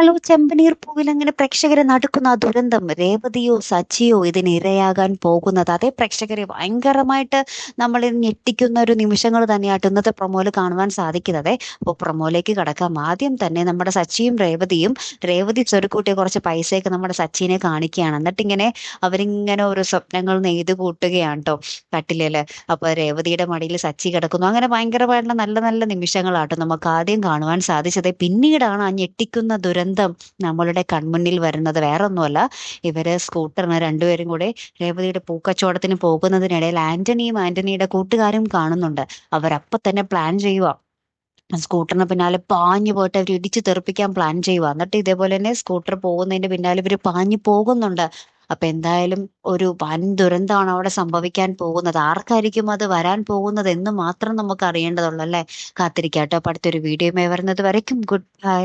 Hello ചെമ്പനീർ പൂവിൽ അങ്ങനെ പ്രേക്ഷകരെ നടക്കുന്ന ആ ദുരന്തം? രേവതിയോ സച്ചിയോ ഇതിന് ഇരയാകാൻ പോകുന്നത്? അതേ പ്രേക്ഷകരെ ഭയങ്കരമായിട്ട് നമ്മൾ ഞെട്ടിക്കുന്ന ഒരു നിമിഷങ്ങൾ തന്നെയായിട്ട് ഇന്നത്തെ പ്രൊമോയിൽ കാണുവാൻ സാധിക്കുന്നത്. അപ്പോൾ പ്രൊമോയിലേക്ക് കടക്കാം. ആദ്യം തന്നെ നമ്മുടെ സച്ചിയും രേവതിയും രേവതി ചെറുക്കൂട്ടിയ കുറച്ച് പൈസയൊക്കെ നമ്മുടെ സച്ചിനെ കാണിക്കുകയാണ്. എന്നിട്ട് ഇങ്ങനെ അവരിങ്ങനെ ഓരോ സ്വപ്നങ്ങൾ നെയ്ത് കൂട്ടുകയാണ് കേട്ടോ കട്ടിലേൽ. അപ്പൊ രേവതിയുടെ മടിയിൽ സച്ചി കിടക്കുന്നു. അങ്ങനെ ഭയങ്കരമായിട്ടുള്ള നല്ല നല്ല നിമിഷങ്ങളാട്ടോ നമുക്ക് ആദ്യം കാണുവാൻ സാധിച്ചത്. പിന്നീടാണ് ആ ഞെട്ടിക്കുന്ന ദുരന്തം നമ്മളുടെ കൺമുന്നിൽ വരുന്നത്. വേറെ ഒന്നുമല്ല ഇവർ സ്കൂട്ടറിന് രണ്ടുപേരും കൂടെ രേവതിയുടെ പൂക്കച്ചവടത്തിന് പോകുന്നതിനിടയിൽ ആന്റണിയും ആന്റണിയുടെ കൂട്ടുകാരും കാണുന്നുണ്ട്. അവരപ്പൊ തന്നെ പ്ലാൻ ചെയ്യുക സ്കൂട്ടറിന് പിന്നാലെ പാഞ്ഞു പോയിട്ട് അവർ ഇടിച്ചു തെറിപ്പിക്കാൻ പ്ലാൻ ചെയ്യുക എന്നിട്ട് ഇതേപോലെ തന്നെ സ്കൂട്ടർ പോകുന്നതിന്റെ പിന്നാലെ ഇവർ പാഞ്ഞു പോകുന്നുണ്ട്. അപ്പൊ എന്തായാലും ഒരു വൻ ദുരന്തമാണ് അവിടെ സംഭവിക്കാൻ പോകുന്നത്. ആർക്കായിരിക്കും അത് വരാൻ പോകുന്നത് എന്ന് മാത്രം നമുക്ക് അറിയേണ്ടതുള്ളൂ അല്ലെ? കാത്തിരിക്കാട്ടോ. അപ്പൊ അടുത്തൊരു വീഡിയോ വരുന്നത് വരയ്ക്കും. Good bye